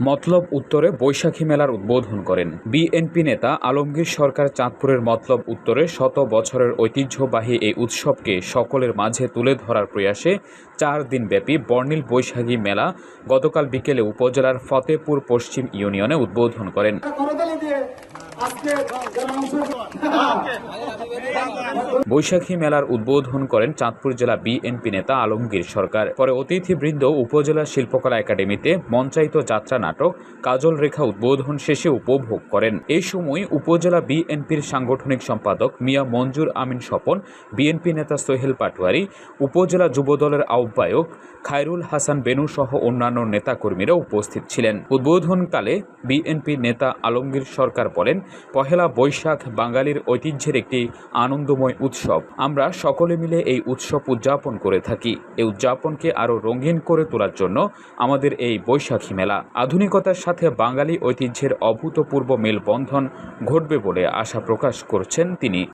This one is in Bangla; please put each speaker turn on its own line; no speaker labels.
মতলব উত্তরে বৈশাখী মেলার উদ্বোধন করেন। বিএনপি নেতা আলমগীর সরকার চাঁদপুরের মতলব উত্তরে শত বছরের ঐতিহ্যবাহী এই উৎসবকে সকলের মাঝে তুলে ধরার প্রয়াসে চার দিনব্যাপী বর্ণিল বৈশাখী মেলা গতকাল বিকেলে উপজেলার ফতেপুর পশ্চিম ইউনিয়নে উদ্বোধন করেন। বৈশাখী মেলার উদ্বোধন করেন চাঁদপুর জেলা বিএনপি নেতা আলমগীর সরকার। পরে অতিথিবৃন্দ, উপজেলা শিল্পকলা একাডেমিতে মঞ্চায়িত যাত্রা নাটক, কাজল রেখা উদ্বোধন শেষে উপভোগ করেন। এই সময় উপজেলা বিএনপির সাংগঠনিক সম্পাদক মিয়া মঞ্জুর আমিন স্বপন, বিএনপি নেতা সোহেল পাটোয়ারি, উপজেলা যুবদলের আহ্বায়ক খায়রুল হাসান বেনু সহ অন্যান্য নেতাকর্মীরা উপস্থিত ছিলেন। উদ্বোধনকালে বিএনপি নেতা আলমগীর সরকার বলেন, পহেলা বৈশাখ বাঙালির ঐতিহ্যের একটি আনন্দময় উৎসব। আমরা সকলে মিলে এই উৎসব উদযাপন করে থাকি। এই উদযাপনকে আরও রঙিন করে তোলার জন্য আমাদের এই বৈশাখী মেলা। আধুনিকতার সাথে বাঙালি ঐতিহ্যের অভূতপূর্ব মেলবন্ধন ঘটবে বলে আশা প্রকাশ করছেন তিনি।